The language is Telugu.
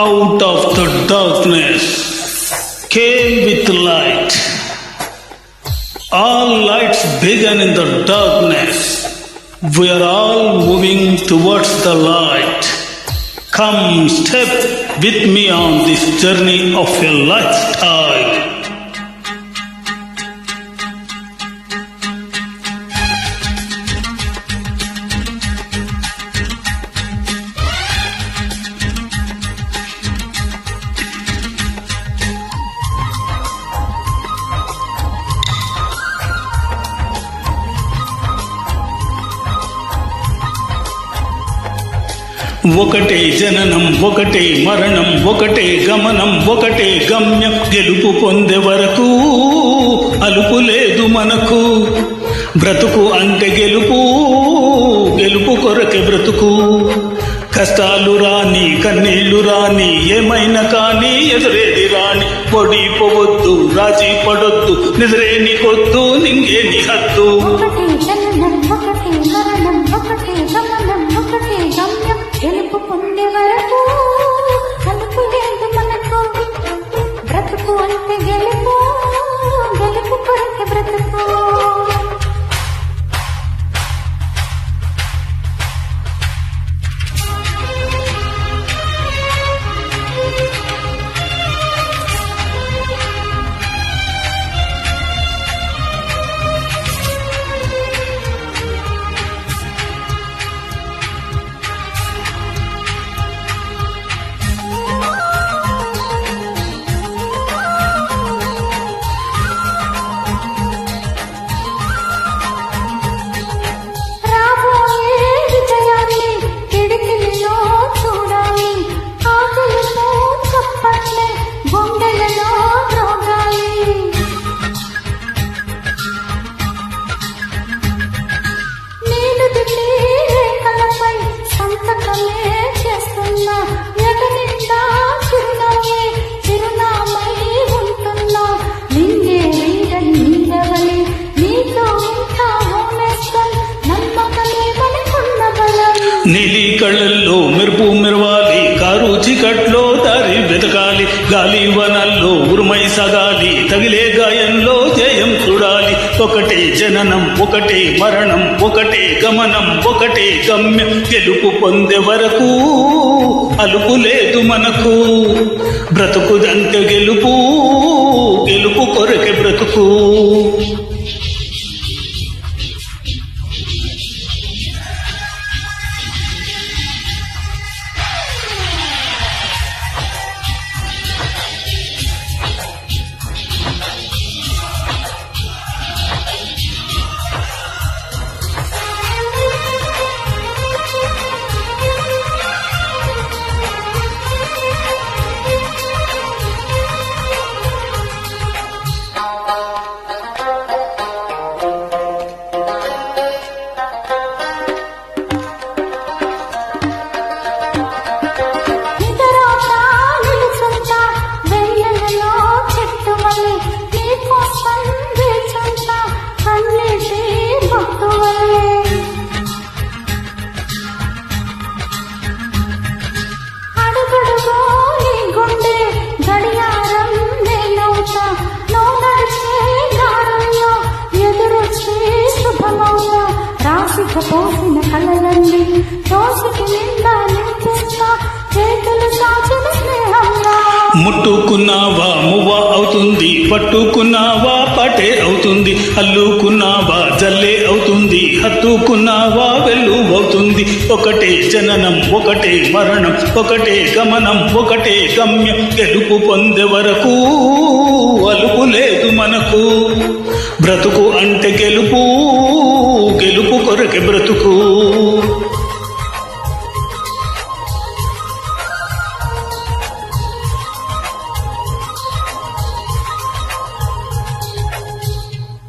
Out of the darkness came with light. All lights began in the darkness. We are all moving towards the light. Come, step with me on this journey of a lifestyle. ఒకటే జననం ఒకటే మరణం ఒకటే గమనం ఒకటే గమ్యం గెలుపు పొందే వరకు అలుపు లేదు మనకు. బ్రతుకు అంటే గెలుపు గెలుపు కొరకే బ్రతుకు. కష్టాలు రాని కన్నీళ్ళు రాని ఏమైనా కానీ ఎదురేది రాని పొడిపోవద్దు రాజీ పడొద్దు నిద్రేని కొద్దు నింగేని హద్దు. నీలి కళ్ళల్లో మెరుపు మెరవాలి కారు చికట్లో దారి వెతకాలి గాలి వనల్లో ఉరుమై సగాలి తగిలే గాయంలో జయం చూడాలి. ఒకటే జననం ఒకటే మరణం ఒకటే గమనం ఒకటే గమ్యం. గెలుపు పొందే వరకు అలుపు లేదు మనకు. బ్రతుకుదంత గెలుపు గెలుపు కొరకే బ్రతుకు. ముట్టుకున్నావా మువ్వ అవుతుంది పట్టుకున్నావా పటే అవుతుంది అల్లుకున్నావా జల్లే అవుతుంది హత్తుకున్నావా వెళ్ళు అవుతుంది. ఒకటే జననం ఒకటే మరణం ఒకటే గమనం ఒకటే గమ్యం. గెలుపు పొందే వరకు అలుపు లేదు మనకు. బ్రతుకు అంటే గెలుపు గెలుపు కొరకే బ్రతుకు.